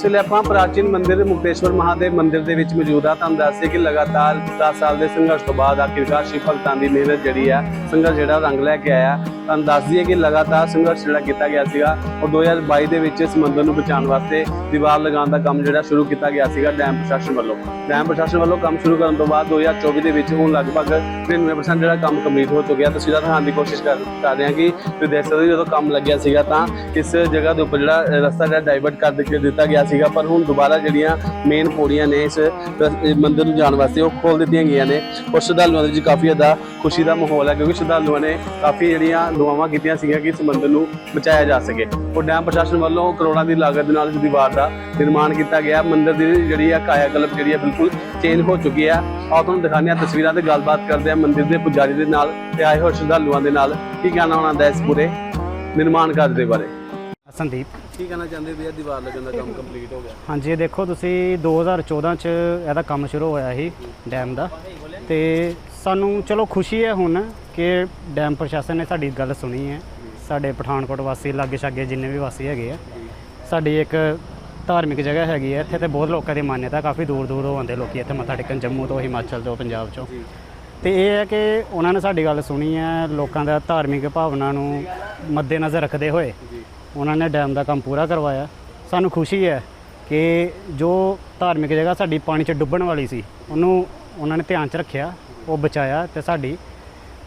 ਇਸ ਵੇਲੇ ਆਪਾਂ ਪ੍ਰਾਚੀਨ ਮੰਦਿਰ ਮੁਕਤੇਸ਼ਵਰ ਮਹਾਦੇਵ ਮੰਦਿਰ ਦੇ ਵਿੱਚ ਮੌਜੂਦ ਆ। ਤੁਹਾਨੂੰ ਦੱਸਦੇ ਕਿ ਲਗਾਤਾਰ 10 ਸਾਲ ਦੇ ਸੰਘਰਸ਼ ਤੋਂ ਬਾਅਦ ਆਖਿਰਕਾਰ ਸ਼ਿਵ ਭਗਤਾਂ ਦੀ ਮਿਹਨਤ ਜਿਹੜੀ ਆ, ਸੰਘਰਸ਼ ਜਿਹੜਾ ਰੰਗ ਲੈ ਕੇ ਆਇਆ। ਤੁਹਾਨੂੰ ਦੱਸ ਦਈਏ ਕਿ ਲਗਾਤਾਰ ਸੰਘਰਸ਼ ਜਿਹੜਾ ਕੀਤਾ ਗਿਆ ਸੀਗਾ ਔਰ 2022 ਦੇ ਵਿੱਚ ਇਸ ਮੰਦਰ ਨੂੰ ਬਚਾਉਣ ਵਾਸਤੇ ਦੀਵਾਰ ਲਗਾਉਣ ਦਾ ਕੰਮ ਜਿਹੜਾ ਸ਼ੁਰੂ ਕੀਤਾ ਗਿਆ ਸੀਗਾ ਡੈਮ ਪ੍ਰਸ਼ਾਸਨ ਵੱਲੋਂ। ਡੈਮ ਪ੍ਰਸ਼ਾਸਨ ਵੱਲੋਂ ਕੰਮ ਸ਼ੁਰੂ ਕਰਨ ਤੋਂ ਬਾਅਦ 2024 ਦੇ ਵਿੱਚ ਹੁਣ ਲਗਭਗ 99% ਜਿਹੜਾ ਕੰਮ ਕੰਪਲੀਟ ਹੋ ਚੁੱਕਿਆ। ਤਸਵੀਰਾਂ ਦਿਖਾਉਣ ਦੀ ਕੋਸ਼ਿਸ਼ ਕਰ ਕਰ ਰਹੇ ਹਾਂ ਕਿ ਤੁਸੀਂ ਦੇਖ ਸਕਦੇ ਹੋ ਜਦੋਂ ਕੰਮ ਲੱਗਿਆ ਸੀਗਾ ਤਾਂ ਇਸ ਜਗ੍ਹਾ ਦੇ ਉੱਪਰ ਜਿਹੜਾ ਰਸਤਾ ਜਿਹੜਾ ਡਾਈਵਰਟ ਕਰ ਦਿੱਤਾ ਦਿੱਤਾ ਗਿਆ ਸੀਗਾ। ਪਰ ਹੁਣ ਦੁਬਾਰਾ ਜਿਹੜੀਆਂ ਮੇਨ ਪੌੜੀਆਂ ਨੇ ਇਸ ਰਸ- ਇਹ ਮੰਦਿਰ ਨੂੰ ਜਾਣ ਵਾਸਤੇ ਉਹ ਖੋਲ ਦਿੱਤੀਆਂ ਗਈਆਂ ਨੇ। ਔਰ ਸ਼ਰਧਾਲੂਆਂ ਦੇ ਵਿੱਚ ਕਾਫੀ ਜ਼ਿਆਦਾ ਖੁਸ਼ੀ ਦਾ ਮਾਹੌਲ ਹੈ, ਕਿਉਂਕਿ ਸ਼ਰਧਾਲੂਆਂ ਨੇ ਕਾਫੀ ਜਿਹੜੀਆਂ ਦੁਆਵਾਂ ਕੀਤੀਆਂ ਸੀਗੀਆਂ ਕਿ ਇਸ ਮੰਦਿਰ ਨੂੰ ਬਚਾਇਆ ਜਾ ਸਕੇ। ਉਹ ਡੈਮ ਪ੍ਰਸ਼ਾਸਨ ਵੱਲੋਂ ਕਰੋੜਾਂ ਦੀ ਲਾਗਤ ਦੇ ਨਾਲ ਇਸ ਦੀਵਾਰ ਦਾ ਨਿਰਮਾਣ ਕੀਤਾ ਗਿਆ। ਮੰਦਿਰ ਦੀ ਜਿਹੜੀ ਆ ਕਾਇਆ ਕਲਪ ਜਿਹੜੀ ਆ ਬਿਲਕੁਲ ਚੇਂਜ ਹੋ ਚੁੱਕੀ ਆ। ਆਓ ਤੁਹਾਨੂੰ ਦਿਖਾਉਂਦੇ ਹਾਂ ਤਸਵੀਰਾਂ ਤੇ ਗੱਲਬਾਤ ਕਰਦੇ ਹਾਂ ਮੰਦਿਰ ਦੇ ਪੁਜਾਰੀ ਦੇ ਨਾਲ ਤੇ ਆਏ ਹੋਏ ਸ਼ਰਧਾਲੂਆਂ ਦੇ ਨਾਲ ਕੀ ਕਹਿਣਾ ਉਹਨਾਂ ਦਾ ਇਸ ਪੂਰੇ ਨਿਰਮਾਣ ਕਾਰਜ ਦੇ ਬਾਰੇ। ਸੰਦੀਪ। ਕੀ ਕਹਿਣਾ ਚਾਹੁੰਦੇ ਵੀ ਇਹ ਦੀਵਾਰ ਲੱਗਣ ਦਾ ਕੰਮ ਕੰਪਲੀਟ ਹੋ ਗਿਆ? ਹਾਂਜੀ ਇਹ ਦੇਖੋ ਤੁਸੀਂ 2014 ਚ ਇਹਦਾ ਕੰਮ ਸ਼ੁਰੂ ਹੋਇਆ ਸੀ ਡੈਮ ਦਾ। ਤੇ ਸਾਨੂੰ ਚਲੋ ਖੁਸ਼ੀ ਹੈ ਹੁਣ ਕਿ ਡੈਮ ਪ੍ਰਸ਼ਾਸਨ ਨੇ ਸਾਡੀ ਗੱਲ ਸੁਣੀ ਹੈ। ਸਾਡੇ ਪਠਾਨਕੋਟ ਵਾਸੀ ਲਾਗੇ ਛਾਗੇ ਜਿੰਨੇ ਵੀ ਵਾਸੀ ਹੈਗੇ ਆ ਸਾਡੀ ਇੱਕ ਧਾਰਮਿਕ ਜਗ੍ਹਾ ਹੈਗੀ ਹੈ ਇੱਥੇ ਤੇ ਬਹੁਤ ਲੋਕਾਂ ਦੀ ਮਾਨਯਤਾ ਕਾਫੀ ਦੂਰ ਦੂਰੋਂ ਆਉਂਦੇ ਲੋਕੀ ਇੱਥੇ ਮੱਥਾ ਟੇਕਣ ਜੰਮੂ ਤੋਂ ਹਿਮਾਚਲ ਤੋਂ ਪੰਜਾਬ ਚੋਂ। ਤੇ ਇਹ ਹੈ ਕਿ ਉਹਨਾਂ ਨੇ ਸਾਡੀ ਗੱਲ ਸੁਣੀ ਹੈ ਲੋਕਾਂ ਦਾ ਧਾਰਮਿਕ ਭਾਵਨਾ ਨੂੰ ਮੱਦੇਨਜ਼ਰ ਰੱਖਦੇ ਹੋਏ ਉਹਨਾਂ ਨੇ ਡੈਮ ਦਾ ਕੰਮ ਪੂਰਾ ਕਰਵਾਇਆ। ਸਾਨੂੰ ਖੁਸ਼ੀ ਹੈ ਕਿ ਜੋ ਧਾਰਮਿਕ ਜਗ੍ਹਾ ਸਾਡੀ ਪਾਣੀ 'ਚ ਡੁੱਬਣ ਵਾਲੀ ਸੀ ਉਹਨੂੰ ਉਹਨਾਂ ਨੇ ਧਿਆਨ 'ਚ ਰੱਖਿਆ ਉਹ ਬਚਾਇਆ ਤੇ ਸਾਡੀ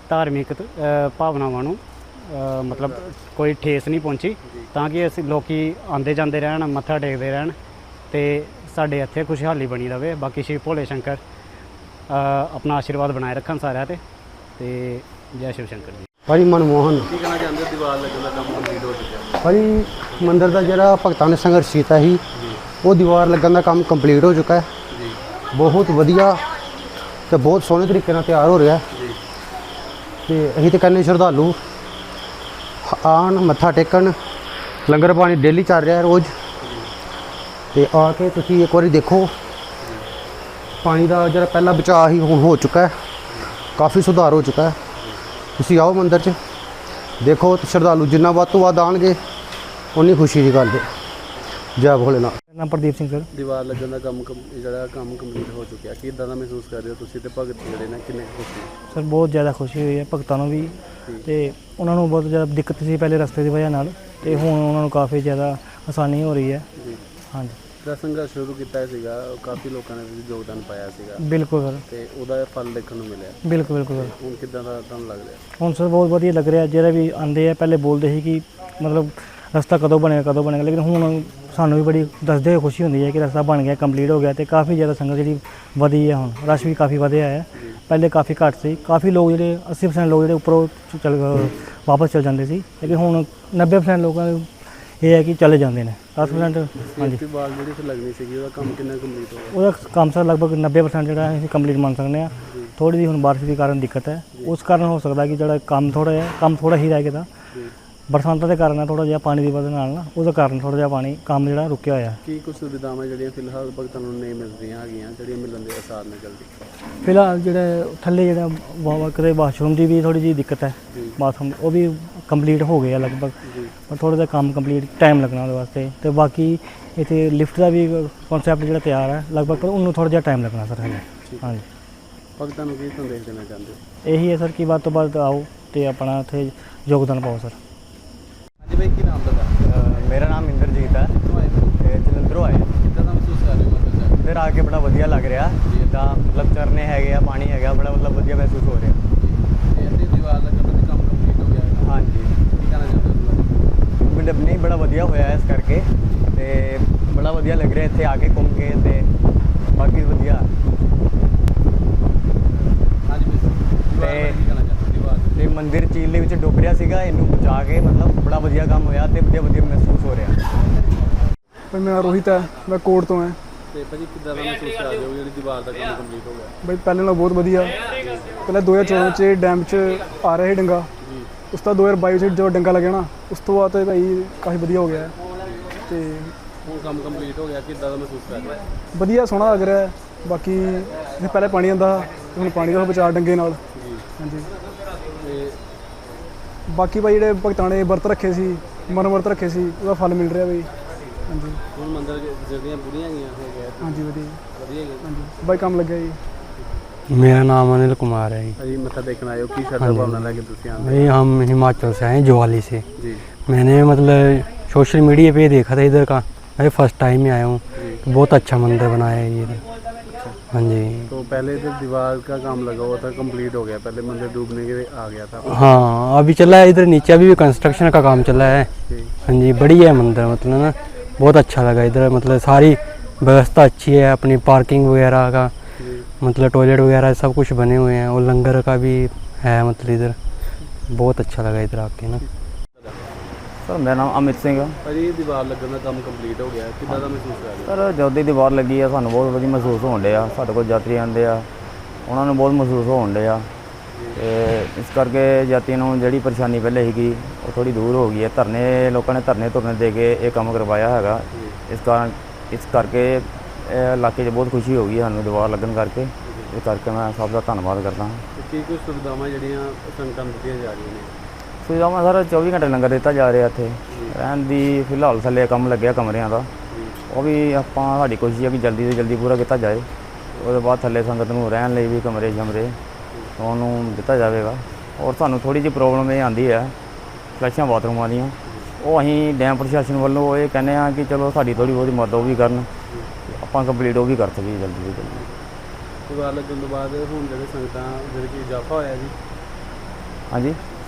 ਧਾਰਮਿਕ ਅ, ਭਾਵਨਾਵਾਂ ਨੂੰ ਅ, ਮਤਲਬ ਕੋਈ ਠੇਸ ਨਹੀਂ ਪਹੁੰਚੀ। ਤਾਂ ਕਿ ਅਸੀਂ ਲੋਕੀ ਆਉਂਦੇ ਜਾਂਦੇ ਰਹਿਣ ਮੱਥਾ ਟੇਕਦੇ ਰਹਿਣ ਤੇ ਸਾਡੇ ਇੱਥੇ ਖੁਸ਼ਹਾਲੀ ਬਣੀ ਰਵੇ। ਬਾਕੀ ਸ਼ਿਵ ਭੋਲੇ ਸ਼ੰਕਰ ਅ, ਆਪਣਾ ਆਸ਼ੀਰਵਾਦ ਬਣਾਏ ਰੱਖਣ ਸਾਰਿਆਂ ਤੇ। ਤੇ ਜੈ ਸ਼ਿਵ ਸ਼ੰਕਰ ਜੀ। ਭਾਜੀ ਮਨਮੋਹਨ। ਕੀ ਕਹਿਣਾ ਚਾਹੁੰਦੇ ਹੋ? ਦੀਵਾਰ ਲੱਗਣ ਦਾ ਕੰਮ ਕੰਪਲੀਟ ਹੋ ਚੁੱਕਿਆ। ਭਾਜੀ ਮੰਦਿਰ ਦਾ ਜਿਹੜਾ ਭਗਤਾਂ ਨੇ ਸੰਘਰਸ਼ ਕੀਤਾ ਸੀ ਉਹ ਦੀਵਾਰ ਲੱਗਣ ਦਾ ਕੰਮ ਕੰਪਲੀਟ ਹੋ ਚੁੱਕਾ ਹੈ। ਜੀ। ਬਹੁਤ ਵਧੀਆ ਤੇ ਬਹੁਤ ਸੋਹਣੇ ਤਰੀਕੇ ਨਾਲ ਤਿਆਰ ਹੋ ਰਿਹਾ ਹੈ। ਤੇ ਅਸੀਂ ਤੇ ਕਹਿੰਦੇ ਸ਼ਰਧਾਲੂ, ਆਣ, ਮੱਥਾ ਟੇਕਣ, ਲੰਗਰ ਪਾਣੀ ਡੇਲੀ ਚੱਲ ਰਿਹਾ ਰੋਜ਼। ਤੇ ਆ ਕੇ ਤੁਸੀਂ ਇੱਕ ਵਾਰੀ ਦੇਖੋ, ਪਾਣੀ ਦਾ ਜਿਹੜਾ ਪਹਿਲਾਂ ਬਚਾਅ ਹੀ ਹੁਣ ਹੋ ਚੁੱਕਾ ਹੈ, ਕਾਫੀ ਸੁਧਾਰ ਹੋ ਚੁੱਕਾ ਹੈ। ਤੁਸੀਂ ਆਓ ਮੰਦਿਰ 'ਚ, ਦੇਖੋ ਤੇ ਸ਼ਰਧਾਲੂ ਜਿੰਨਾ ਵੱਧ ਤੋਂ ਵੱਧ ਆਣਗੇ ਉਨੀ ਖੁਸ਼ੀ ਦੀ ਗੱਲ ਹੈ। ਜੈ ਭੋਲੇਨਾਥ। ਨਾਮ ਪ੍ਰਦੀਪ ਸਿੰਘ ਸਰ। ਦੀਵਾਰ ਲੱਗਣ ਦਾ ਕੰਮ ਕੰਮ- ਜਿਹੜਾ ਕੰਮ ਕੰਪਲੀਟ ਹੋ ਚੁੱਕਿਆ ਕੀ ਇਦਾਂ ਦਾ ਮਹਿਸੂਸ ਕਰ ਰਹੇ ਹੋ ਤੁਸੀਂ ਤੇ ਭਗਤ ਜਿਹੜੇ ਨੇ ਕਿੰਨੇ ਕੁ ਖੁਸ਼ ਨੇ? ਸਰ ਬਹੁਤ ਜ਼ਿਆਦਾ ਖੁਸ਼ੀ ਹੋਈ ਹੈ ਭਗਤਾਂ ਨੂੰ ਵੀ ਤੇ ਉਹਨਾਂ ਨੂੰ ਬਹੁਤ ਜ਼ਿਆਦਾ ਦਿੱਕਤ ਸੀ ਪਹਿਲੇ ਰਸਤੇ ਦੀ ਵਜ੍ਹਾ ਨਾਲ ਤੇ ਹੁਣ ਉਹਨਾਂ ਨੂੰ ਕਾਫੀ ਜ਼ਿਆਦਾ ਆਸਾਨੀ ਹੋ ਰਹੀ ਹੈ। ਜੀ। ਹਾਂਜੀ। ਜਿਹੜਾ ਸੰਘਰਸ਼ ਸ਼ੁਰੂ ਕੀਤਾ ਸੀਗਾ ਉਹ ਕਾਫੀ ਲੋਕਾਂ ਨੇ ਵੀ ਯੋਗਦਾਨ ਪਾਇਆ ਸੀਗਾ। ਬਿਲਕੁਲ ਸਰ। ਤੇ ਉਹਦਾ ਫਲ ਦੇਖਣ ਨੂੰ ਮਿਲਿਆ। ਬਿਲਕੁਲ ਬਿਲਕੁਲ ਸਰ। ਹੁਣ ਕਿੱਦਾਂ ਦਾ ਤੁਹਾਨੂੰ ਲੱਗ ਰਿਹਾ? ਹੁਣ ਸਰ ਬਹੁਤ ਵਧੀਆ ਲੱਗ ਰਿਹਾ। ਜਿਹੜੇ ਵੀ ਆਂਦੇ ਆ ਪਹਿਲੇ ਬੋਲਦੇ ਸੀ ਕਿ ਮਤਲਬ ਰਸਤਾ ਕਦੋਂ ਬਣੇਗਾ ਕਦੋਂ ਬਣੇਗਾ ਲੇਕਿਨ ਹੁਣ ਸਾਨੂੰ ਵੀ ਬੜੀ ਦੱਸਦੇ ਹੋਏ ਖੁਸ਼ੀ ਹੁੰਦੀ ਹੈ ਕਿ ਰਸਤਾ ਬਣ ਗਿਆ ਕੰਪਲੀਟ ਹੋ ਗਿਆ ਤੇ ਕਾਫੀ ਜ਼ਿਆਦਾ ਸੰਗਤ ਜਿਹੜੀ ਵਧੀ ਹੈ ਹੁਣ। ਰਸ਼ ਵੀ ਕਾਫੀ ਵਧਿਆ ਹੈ। ਪਹਿਲੇ ਕਾਫੀ ਘੱਟ ਸੀ। ਕਾਫੀ ਲੋਕ ਜਿਹੜੇ 80% ਲੋਕ ਜਿਹੜੇ ਉੱਪਰੋਂ ਚੱਲ ਵਾਪਸ ਚਲ ਜਾਂਦੇ ਸੀ। ਲੇਕਿਨ ਹੁਣ 90% ਲੋਕਾਂ ਦੇ ਇਹ ਹੈ ਕਿ ਚਲੇ ਜਾਂਦੇ ਨੇ। 10% ਹਾਂਜੀ। ਬਾਲ ਜਿਹੜੀ ਤੇ ਲੱਗਣੀ ਸੀਗੀ ਉਹਦਾ ਕੰਮ ਕਿੰਨਾ ਕੰਪਲੀਟ ਹੋ ਗਿਆ ਉਹਦਾ ਕੰਮ ਸਰ ਲਗਭਗ 90% ਜਿਹੜਾ ਅਸੀਂ ਕੰਪਲੀਟ ਮੰਨ ਸਕਦੇ ਹਾਂ। ਥੋੜੀ ਜਿਹੀ ਹੁਣ ਬਾਰਿਸ਼ ਦੇ ਕਾਰਨ ਦਿੱਕਤ ਹੈ। ਉਸ ਕਾਰਨ ਹੋ ਸਕਦਾ ਕਿ ਜਿਹੜਾ ਕੰਮ ਥੋੜਾ ਜਿਹਾ ਕੰਮ ਥੋੜਾ ਹੀ ਰਹਿ ਗਿਆ ਜੀ। ਬਰਸਾਤਾਂ ਦੇ ਕਾਰਨ ਥੋੜਾ ਜਿਹਾ ਪਾਣੀ ਦੀ ਵਜ੍ਹਾ ਨਾਲ ਨਾ ਉਹਦੇ ਕਾਰਨ ਥੋੜਾ ਜਿਹਾ ਪਾਣੀ ਕੰਮ ਜਿਹੜਾ ਰੁਕਿਆ ਹੋਇਆ। ਕੀ ਕੁਝ ਸੁਵਿਧਾਵਾਂ ਜਿਹੜੀਆਂ ਫਿਲਹਾਲ ਭਗਤਾਂ ਨੂੰ ਨਹੀਂ ਮਿਲ ਰਹੀਆਂ ਹੈਗੀਆਂ ਜਿਹੜੀਆਂ ਮਿਲਣ ਦੇ ਆਸਾਰ ਨੇ ਜਲਦੀ? ਫਿਲਹਾਲ ਜਿਹੜਾ ਥੱਲੇ ਜਿਹੜਾ ਵਾ- ਕਿਤੇ ਵਾਸ਼ਰੂਮ ਦੀ ਵੀ ਥੋੜੀ ਜਿਹੀ ਦਿੱਕਤ ਹੈ ਜੀ। ਬਾਥਰੂਮ ਉਹ ਵੀ ਕੰਪਲੀਟ ਹੋ ਗਿਆ ਲਗਭਗ ਜੀ। ਪਰ ਥੋੜਾ ਜਿਹਾ ਕੰਮ ਕੰਪਲੀਟ ਟਾਈਮ ਲੱਗਣਾ ਉਹਦੇ ਵਾਸਤੇ। ਤੇ ਬਾਕੀ ਇੱਥੇ ਲਿਫਟ ਦਾ ਵੀ ਕਨਸੈਪਟ ਜਿਹੜਾ ਤਿਆਰ ਹੈ ਲਗਭਗ ਪਰ ਉਹਨੂੰ ਥੋੜਾ ਜਿਹਾ ਟਾਈਮ ਲੱਗਣਾ ਸਰ ਹਲੇ ਹਾਂਜੀ। ਭਗਤਾਂ ਨੂੰ ਕੀ ਸੰਦੇਸ਼ ਦੇਣਾ ਚਾਹੁੰਦੇ ਹੋ? ਇਹੀ ਹੈ ਸਰ ਕਿ ਵੱਧ ਤੋਂ ਵੱਧ ਆਓ ਤੇ ਆਪਣਾ ਇੱਥੇ ਯੋਗਦਾਨ ਪਾਓ ਸਰ ਹਾਂਜੀ ਭਾਈ ਕੀ ਨਾਮ ਤੁਹਾਡਾ ਮੇਰਾ ਇੰਦਰਜੀਤ ਹੈ ਤੇ ਜਲੰਧਰੋਂ ਆਏ। ਕਿੱਦਾਂ ਦਾ ਮਹਿਸੂਸ ਕਰ ਰਹੇ ਹੋ ਮਤਲਬ ਇੱਧਰ ਆ ਕੇ ਬੜਾ ਵਧੀਆ ਲੱਗ ਰਿਹਾ। ਜਿੱਦਾਂ ਮਤਲਬ ਝਰਨੇ ਹੈਗੇ ਆ ਪਾਣੀ ਹੈਗਾ ਬੜਾ ਮਤਲਬ ਵਧੀਆ ਮਹਿਸੂਸ ਹੋ ਰਿਹਾ। ਇਹ ਅੱਧੀ ਦੀਵਾਰ ਦਾ ਕੰਮ ਕੰਪਲੀਟ ਹੋ ਗਿਆ? ਹੈ ਹਾਂਜੀ। ਕੀ ਕਹਿਣਾ ਚਾਹੁੰਦੇ ਹੋ? ਮਤਲਬ ਨਹੀਂ ਬੜਾ ਵਧੀਆ ਹੋਇਆ ਇਸ ਕਰਕੇ। ਤੇ ਬੜਾ ਵਧੀਆ ਲੱਗ ਰਿਹਾ ਇੱਥੇ ਆ ਕੇ ਘੁੰਮ ਕੇ ਤੇ ਬਾਕੀ ਵਧੀਆ। ਹਾਂਜੀ ਮਿਸ। ਤੇ ਮੰਦਿਰ ਝੀਲ ਦੇ ਵਿੱਚ ਡੁੱਬ ਰਿਹਾ ਸੀਗਾ ਇਹਨੂੰ ਬਚਾ ਕੇ ਮਤਲਬ ਬੜਾ ਵਧੀਆ ਕੰਮ ਹੋਇਆ ਤੇ ਵਧੀਆ ਵਧੀਆ ਮਹਿਸੂਸ ਹੋ ਰਿਹਾ। ਭਾਈ ਮੇਰਾ ਰੋਹਿਤ ਹੈ ਮੈਂ ਕੋਟ ਤੋਂ ਹਾਂ ਤੇ ਭਾਜੀ ਕਿੱਦਾਂ ਦਾ ਮਹਿਸੂਸ ਕਰ ਰਹੇ ਹੋ ਜਿਹੜੀ ਦੀਵਾਰ ਦਾ ਕੰਮ ਕੰਪਲੀਟ ਹੋ ਗਿਆ? ਬਈ ਪਹਿਲੇ ਨਾਲੋਂ ਬਹੁਤ ਵਧੀਆ। ਪਹਿਲਾਂ 2014 ਚ ਡੈਮ ਚ ਆ ਰਿਹਾ ਸੀ ਡੰਗਾ। ਉਸ ਤੋਂ 2022 ਚ ਜੋ ਡੰਗਾ ਲੱਗਿਆ ਨਾ ਉਸ ਤੋਂ ਬਾਅਦ ਤੇ ਭਾਈ ਕਾਫੀ ਵਧੀਆ ਹੋ ਗਿਆ। ਤੇ ਹੁਣ ਕੰਮ ਕੰਪਲੀਟ ਹੋ ਗਿਆ ਕਿੱਦਾਂ ਦਾ ਮਹਿਸੂਸ ਕਰ ਰਹੇ ਹੋ? ਵਧੀਆ ਸੋਹਣਾ ਲੱਗ ਰਿਹਾ। ਹੈ। ਬਾਕੀ ਜੇ ਪਹਿਲੇ ਪਾਣੀ ਆਂਦਾ ਤੇ ਹੁਣ ਪਾਣੀ ਦਾ ਬਚਾਅ ਡੰਗੇ ਨਾਲ। ਜੀ। ਹਾਂਜੀ। ਬਾਕੀ ਭਾਈ ਜਿਹੜੇ ਭਗਤਾਂ ਨੇ ਵਰਤ ਰੱਖੇ ਸੀ ਮਨ ਵਰਤ ਰੱਖੇ ਸੀ ਉਹਦਾ ਫਲ ਮਿਲ ਰਿਹਾ ਬਈ ਹਾਂਜੀ ਹੁਣ ਮੰਦਿਰ ਜਿਹੜੀਆਂ ਬੁੜੀਆਂ ਗਈਆਂ ਹੋ ਗਿਆ ਹਾਂਜੀ ਵਧੀਆ ਜੀ, ਵਧੀਆ ਗਿਆ ਹਾਂਜੀ ਬਾਈ ਕੰਮ ਲੱਗਿਆ ਜੀ मेरा नाम अनिल कुमार है ਅਜੀ ਮੱਥਾ ਦੇਖਣ ਆਇਓ ਕੀ ਸ਼ਰਧਾ ਭਾਵਨਾ ਲੈ ਕੇ ਤੁਸੀਂ ਆਏ भाई हम हिमाचल से आए हैं ज्वाली से ਜੀ मैंने मतलब सोशल मीडिया पे देखा था इधर का मैं फर्स्ट टाइम ही आया हूँ बहुत अच्छा मंदिर बनाया है ये इधर हाँ जी तो पहले तो दीवार का काम लगा हुआ था कंप्लीट हो गया पहले मंदिर डूबने के आ गया था हाँ अभी चला है इधर नीचे अभी भी कंस्ट्रक्शन का काम चला है जी। हाँ जी बढ़िया है मंदिर मतलब ना बहुत अच्छा लगा इधर मतलब सारी व्यवस्था अच्छी है अपनी पार्किंग वगैरह का जी। मतलब टॉयलेट वगैरह सब कुछ बने हुए हैं और लंगर का भी है मतलब इधर बहुत अच्छा लगा इधर आके ना ਸਰ ਮੇਰਾ ਨਾਮ ਅਮਿਤ ਸਿੰਘ ਆ। ਅਜੀ ਦੀਵਾਰ ਲੱਗਣ ਦਾ ਕੰਮ ਕੰਪਲੀਟ ਹੋ ਗਿਆ ਕਿੱਦਾਂ ਦਾ ਮਹਿਸੂਸ ਕਰ ਰਹੇ ਸਰ ਜਦੋਂ ਦੀ ਦੀਵਾਰ ਲੱਗੀ ਆ ਸਾਨੂੰ ਬਹੁਤ ਵਧੀਆ ਮਹਿਸੂਸ ਹੋਣ ਡਿਆ। ਸਾਡੇ ਕੋਲ ਯਾਤਰੀ ਆਉਂਦੇ ਆ। ਉਹਨਾਂ ਨੂੰ ਬਹੁਤ ਮਹਿਸੂਸ ਹੋਣ ਡਿਆ। ਤੇ ਇਸ ਕਰਕੇ ਯਾਤਰੀਆਂ ਨੂੰ ਜਿਹੜੀ ਪਰੇਸ਼ਾਨੀ ਪਹਿਲੇ ਸੀਗੀ ਉਹ ਥੋੜੀ ਦੂਰ ਹੋ ਗਈ ਹੈ। ਧਰਨੇ ਲੋਕਾਂ ਨੇ ਧਰਨੇ ਧੁਰਨੇ ਦੇ ਕੇ ਇਹ ਕੰਮ ਕਰਵਾਇਆ ਹੈਗਾ। ਇਸ ਕਾਰਨ ਇਸ ਕਰਕੇ ਇਹ ਇਲਾਕੇ 'ਚ ਬਹੁਤ ਖੁਸ਼ੀ ਹੋ ਗਈ ਸਾਨੂੰ ਦੀਵਾਰ ਲੱਗਣ ਕਰਕੇ। ਇਸ ਕਰਕੇ ਮੈਂ ਸਭ ਦਾ ਧੰਨਵਾਦ ਕਰਦਾ ਹਾਂ। ਤੇ ਕੀ ਕੁਝ ਸੁਵਿਧਾਵਾਂ ਜਿਹੜੀਆਂ ਸੰਗਤਾਂ ਨੂੰ ਦਿੱਤੀਆਂ ਜਾ ਰਹੀਆਂ ਨੇ? ਸੁਝਾਵਾਂ ਸਰ 24 ਘੰਟੇ ਲੰਗਰ ਦਿੱਤਾ ਜਾ ਰਿਹਾ ਇੱਥੇ। ਰਹਿਣ ਦੀ ਫਿਲਹਾਲ ਥੱਲੇ ਕੰਮ ਲੱਗਿਆ ਕਮਰਿਆਂ ਦਾ। ਉਹ ਵੀ ਆਪਾਂ ਸਾਡੀ ਕੋਸ਼ਿਸ਼ ਹੈ ਕਿ ਜਲਦੀ ਤੋਂ ਜਲਦੀ ਪੂਰਾ ਕੀਤਾ ਜਾਏ। ਉਹਦੇ ਬਾਅਦ ਥੱਲੇ ਸੰਗਤ ਨੂੰ ਰਹਿਣ ਲਈ ਵੀ ਕਮਰੇ ਸ਼ਮਰੇ ਉਹਨੂੰ ਦਿੱਤਾ ਜਾਵੇਗਾ। ਔਰ ਸਾਨੂੰ ਥੋੜੀ ਜਿਹੀ ਪ੍ਰੋਬਲਮ ਇਹ ਆਂਦੀ ਹੈ ਫਲੈਸ਼ਾਂ ਬਾਥਰੂਮਾਂ ਦੀਆਂ। ਉਹ ਅਸੀਂ ਡੈਮ ਪ੍ਰਸ਼ਾਸਨ ਵੱਲੋਂ ਇਹ ਕਹਿੰਦੇ ਆ ਕਿ ਚਲੋ ਸਾਡੀ ਥੋੜੀ ਬਹੁਤੀ ਮਦਦ ਉਹ ਵੀ ਕਰਨ। ਆਪਾਂ ਕੰਪਲੀਟ ਉਹ ਵੀ ਕਰ ਸਕੀਏ ਜਲਦੀ ਤੋਂ ਜਲਦੀ। ਦੀਵਾਰ ਲੱਗਣ ਤੋਂ ਬਾਅਦ ਹੁਣ ਜਿਹੜੇ ਸੰਗਤਾਂ ਜਿਹੜੇ ਕਿ ਇਜ਼ਾਫਾ ਹੋਇਆ ਜੀ। ਹਾਂਜੀ।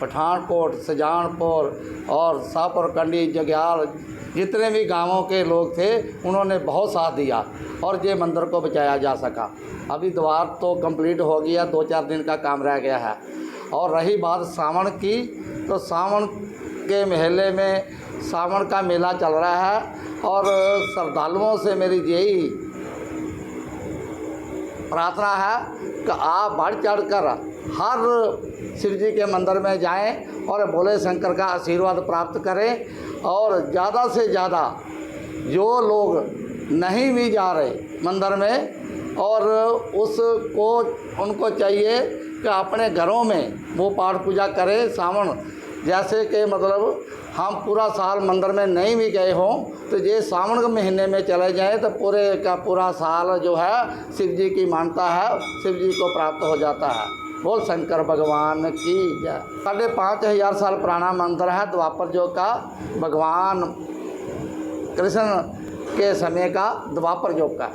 पठानकोट सजानपुर और शाहपुर कंडी जग्याल जितने भी गाँवों के लोग थे, उन्होंने बहुत साथ दिया और ये मंदिर को बचाया जा सका। अभी द्वार तो कंप्लीट हो गया दो चार दिन का काम रह गया है। और रही बात सावन की तो सावन के मेले में सावन का मेला चल रहा है और श्रद्धालुओं से मेरी यही प्रार्थना है कि आप बढ़ चढ़ कर हर शिव जी के मंदिर में जाएँ और भोले शंकर का आशीर्वाद प्राप्त करें और ज़्यादा से ज़्यादा जो लोग नहीं भी जा रहे मंदिर में और उसको, उनको चाहिए कि अपने घरों में वो पाठ पूजा करें। सावन जैसे कि मतलब हम पूरा साल मंदिर में नहीं भी गए हों तो ये सावन के महीने में चले जाएँ तो पूरे का पूरा साल जो है शिव जी की मानता है, शिव जी को प्राप्त हो जाता है। बोल शंकर भगवान की जय साढ़े पाँच हजार साल पुराना मंदिर है द्वापर जो का भगवान कृष्ण के समय का द्वापर युग का